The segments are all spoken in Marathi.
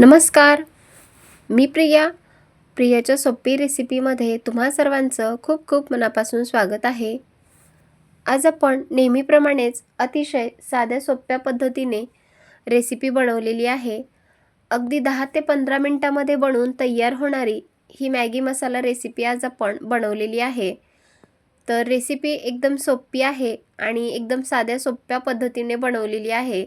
नमस्कार. मी प्रिया. प्रियाच्या सोपी रेसिपीमध्ये तुम्हा सर्वांचं खूप खूप मनापासून स्वागत आहे. आज आपण नेहमीप्रमाणेच अतिशय साध्या सोप्या पद्धतीने रेसिपी बनवलेली आहे. अगदी दहा ते पंधरा मिनटामध्ये बनवून तयार होणारी ही मॅगी मसाला रेसिपी आज आपण बनवलेली आहे. तर रेसिपी एकदम सोपी आहे आणि एकदम साध्या सोप्या पद्धतीने बनवलेली आहे.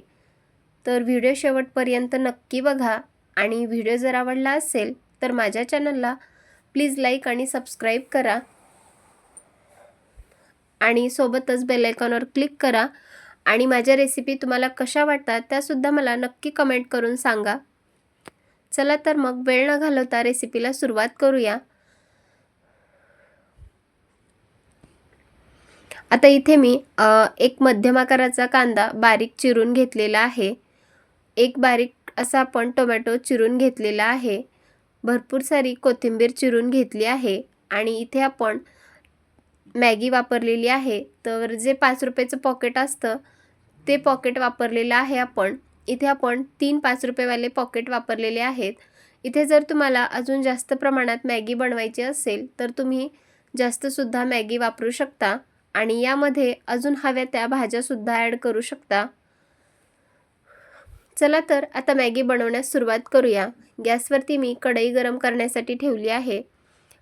तर व्हिडिओ शेवटपर्यंत नक्की बघा. आणि व्हिडिओ जर आवडला असेल तर माझ्या चॅनलला प्लीज लाईक आणि सबस्क्राईब करा. आणि सोबतच बेलायकॉनवर क्लिक करा. आणि माझ्या रेसिपी तुम्हाला कशा वाटतात त्यासुद्धा मला नक्की कमेंट करून सांगा. चला तर मग वेळ न घालवता रेसिपीला सुरुवात करूया. आता इथे मी एक मध्यम आकाराचा कांदा बारीक चिरून घेतलेला आहे. एक बारीक असा आपण टोमॅटो चिरून घेतलेला आहे. भरपूर सारी कोथिंबीर चिरून घेतली आहे आणि इथे आपण मॅगी वापरलेली आहे. तर जे पाच रुपयाचं पॉकेट असतं ते पॉकेट वापरलेलं आहे आपण. इथे आपण तीन पाच रुपयेवाले पॉकेट वापरलेले आहेत. इथे जर तुम्हाला अजून जास्त प्रमाणात मॅगी बनवायची असेल तर तुम्ही जास्तसुद्धा मॅगी वापरू शकता आणि यामध्ये अजून हव्या त्या भाज्यासुद्धा ॲड करू शकता. चला तर आता मॅगी बनवण्यास सुरुवात करूया. गॅसवरती मी कढई गरम करण्यासाठी ठेवली आहे.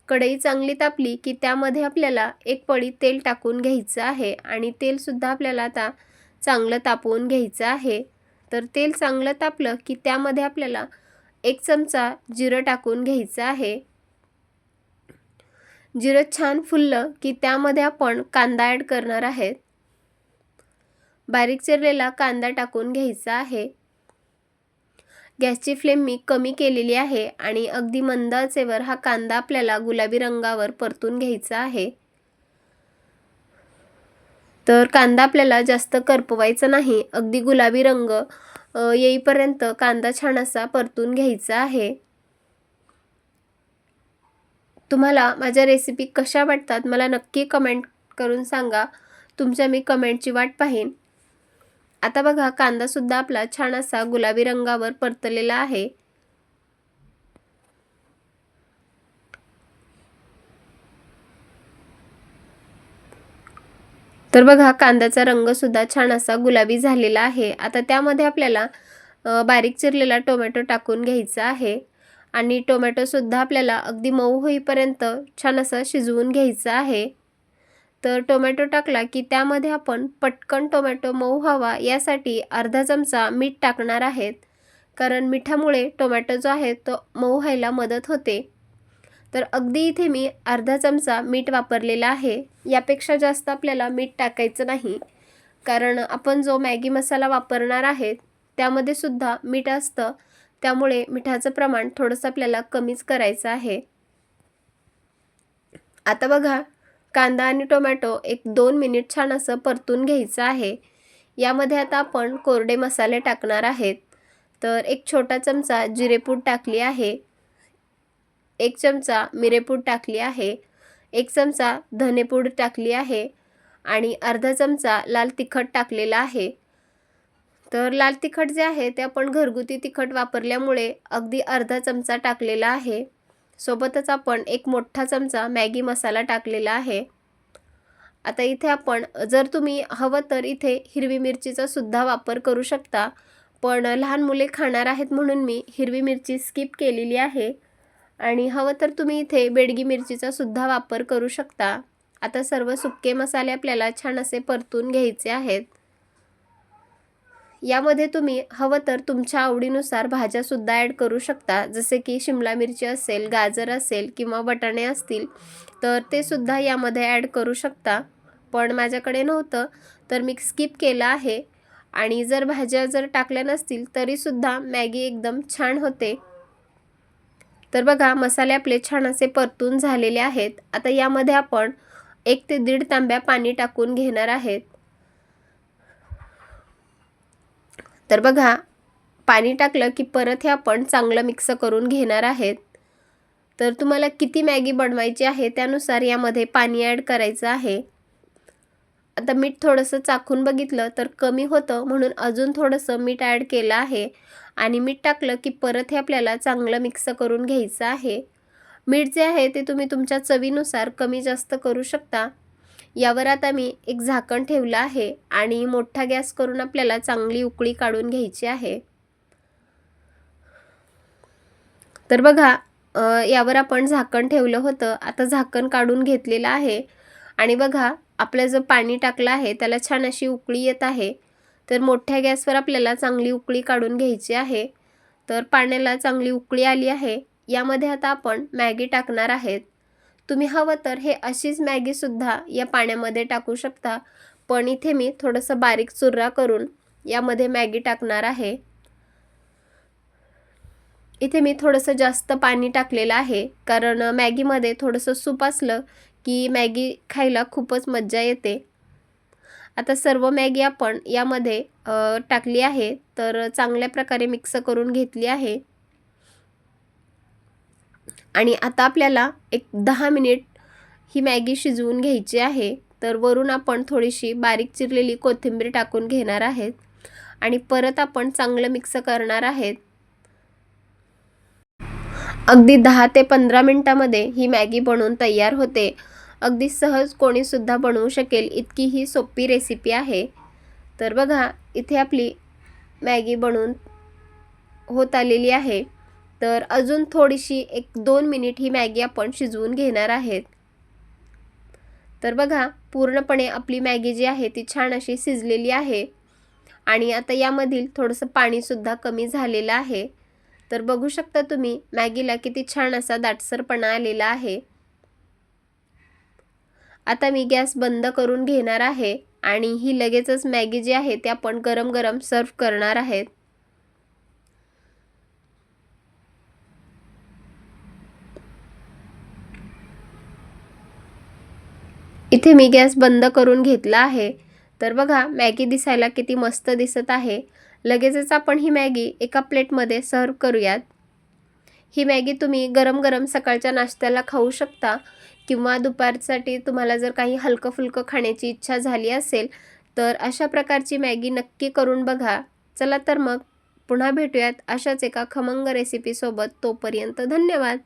कढई चांगली तापली की त्यामध्ये आपल्याला एक पळी तेल टाकून घ्यायचं आहे आणि तेलसुद्धा आपल्याला आता चांगलं तापवून घ्यायचं आहे. तर तेल चांगलं तापलं की त्यामध्ये आपल्याला एक चमचा जिरं टाकून घ्यायचं आहे. जिरं छान फुललं की त्यामध्ये आपण कांदा ॲड करणार आहेत. बारीक चिरलेला कांदा टाकून घ्यायचा आहे. गॅसची फ्लेम मी कमी केलेली आहे आणि अगदी मंद आचेवर हा कांदा आपल्याला गुलाबी रंगावर परतून घ्यायचा आहे. तर कांदा आपल्याला जास्त करपवायचा नाही अगदी गुलाबी रंग येईपर्यंत कांदा छान असा परतून घ्यायचा आहे. तुम्हाला माझ्या रेसिपी कशा वाटतात मला नक्की कमेंट करून सांगा. तुमच्या मी कमेंटची वाट पाहीन. आता बघा कांदासुद्धा आपला छान असा गुलाबी रंगावर परतलेला आहे. तर बघा कांद्याचा रंगसुद्धा छान असा गुलाबी झालेला आहे. आता त्यामध्ये आपल्याला बारीक चिरलेला टोमॅटो टाकून घ्यायचा आहे. आणि टोमॅटोसुद्धा आपल्याला अगदी मऊ होईपर्यंत छान असं शिजवून घ्यायचं आहे. तर टोमॅटो टाकला की त्यामध्ये आपण पटकन टोमॅटो मऊ व्हावा यासाठी अर्धा चमचा मीठ टाकणार आहेत. कारण मिठामुळे टोमॅटो जो आहे तो मऊ व्हायला मदत होते. तर अगदी इथे मी अर्धा चमचा मीठ वापरलेला आहे. यापेक्षा जास्त आपल्याला मीठ टाकायचं नाही. कारण आपण जो मॅगी मसाला वापरणार आहे त्यामध्ये सुद्धा मीठ असतं. त्यामुळे मिठाचं प्रमाण थोडंसं आपल्याला कमीच करायचं आहे. आता बघा कांदा आणि टोमॅटो एक दोन मिनिट छान असं परतून घ्यायचं आहे. यामध्ये आता आपण कोरडे मसाले टाकणार आहेत. तर एक छोटा चमचा जिरेपूड टाकली आहे. एक चमचा मिरेपूड टाकली आहे. एक चमचा धनेपूड टाकली आहे. आणि अर्धा चमचा लाल तिखट टाकलेला आहे. तर लाल तिखट जे आहे ते आपण घरगुती तिखट वापरल्यामुळे अगदी अर्धा चमचा टाकलेला आहे. सोबतच आपण एक मोठा चमचा मॅगी मसाला टाकलेला आहे. आता इथे आपण जर तुम्ही हवं तर इथे हिरवी मिरचीचा सुद्धा वापर करू शकता. पण लहान मुले खाणार आहेत म्हणून मी हिरवी मिरची स्किप केलेली आहे. आणि हवं तर तुम्ही इथे बेडगी मिरचीचा सुद्धा वापर करू शकता. आता सर्व सुके मसाले आपल्याला छान असे परतून घ्यायचे आहेत. यामध्ये तुम्ही हवं तर तुमच्या आवडीनुसार भाज्यासुद्धा ॲड करू शकता. जसे की शिमला मिरची असेल गाजर असेल किंवा वटाणे असतील तर ते सुद्धा यामध्ये ॲड करू शकता. पण माझ्याकडे नव्हतं तर मी स्किप केलं आहे. आणि जर भाज्या जर टाकल्या नसतील तरीसुद्धा मॅगी एकदम छान होते. तर बघा मसाले आपले छान असे परतून झालेले आहेत. आता यामध्ये आपण एक ते दीड तांब्या पाणी टाकून घेणार आहेत. तर बघा पाणी टाकलं की परत हे आपण चांगलं मिक्स करून घेणार आहेत. तर तुम्हाला किती मॅगी बनवायची आहे त्यानुसार यामध्ये पाणी ॲड करायचं आहे. आता मीठ थोडंसं चाखून बघितलं तर कमी होतं म्हणून अजून थोडंसं मीठ ॲड केलं आहे. आणि मीठ टाकलं की परत हे आपल्याला चांगलं मिक्स करून घ्यायचं आहे. मीठ जे आहे ते तुम्ही तुमच्या चवीनुसार कमी जास्त करू शकता. यावर आता मी एक झाकण ठेवलं आहे आणि मोठा गॅस करून आपल्याला चांगली उकळी काढून घ्यायची आहे. तर बघा यावर आपण झाकण ठेवलं होतं. आता झाकण काढून घेतलेलं आहे. आणि बघा आपलं जे पाणी टाकलं आहे त्याला छान अशी उकळी येत आहे. तर मोठ्या गॅसवर आपल्याला चांगली उकळी काढून घ्यायची आहे. तर पाण्याला चांगली उकळी आली आहे. यामध्ये आता आपण मॅगी टाकणार आहेत. तुम्ही हवं तर हे अशीच मॅगीसुद्धा या पाण्यामध्ये टाकू शकता. पण इथे मी थोडंसं बारीक चुर्रा करून यामध्ये मॅगी टाकणार आहे. इथे मी थोडंसं जास्त पाणी टाकलेलं आहे कारण मॅगीमध्ये थोडंसं सूप असलं की मॅगी खायला खूपच मज्जा येते. आता सर्व मॅगी आपण यामध्ये टाकली आहे तर चांगल्या प्रकारे मिक्स करून घेतली आहे. आणि आता आपल्याला एक दहा मिनिट ही मॅगी शिजवून घ्यायची आहे. तर वरून आपण थोडीशी बारीक चिरलेली कोथिंबीर टाकून घेणार आहेत. आणि परत आपण चांगलं मिक्स करणार आहेत. अगदी दहा ते पंधरा मिनटामध्ये ही मॅगी बनवून तयार होते. अगदी सहज कोणीसुद्धा बनवू शकेल इतकी ही सोपी रेसिपी आहे. तर बघा इथे आपली मॅगी बनवून होत आलेली आहे. तर अजून थोडीशी एक दोन मिनिट ही मॅगी आपण शिजवून घेणार आहेत. तर बघा पूर्णपणे आपली मॅगी जी आहे ती छान अशी शिजलेली आहे. आणि आता यामधील थोडंसं पाणीसुद्धा कमी झालेलं आहे. तर बघू शकता तुम्ही मॅगीला किती छान असा दाटसरपणा आलेला आहे. आता मी गॅस बंद करून घेणार आहे आणि ही लगेचच मॅगी जी आहे ती आपण गरम गरम सर्व करणार आहेत. इथे मी गॅस बंद करून घेतला आहे. तर बघा मॅगी दिसायला किती मस्त दिसत आहे. लगेचच आपण ही मॅगी एका प्लेटमध्ये सर्व करूयात. ही मॅगी तुम्ही गरम गरम सकाळच्या नाश्त्याला खाऊ शकता किंवा दुपारसाठी तुम्हाला जर काही हलकं फुलकं खाण्याची इच्छा झाली असेल तर अशा प्रकारची मॅगी नक्की करून बघा. चला तर मग पुन्हा भेटूयात अशाच एका खमंग रेसिपीसोबत तोपर्यंत धन्यवाद!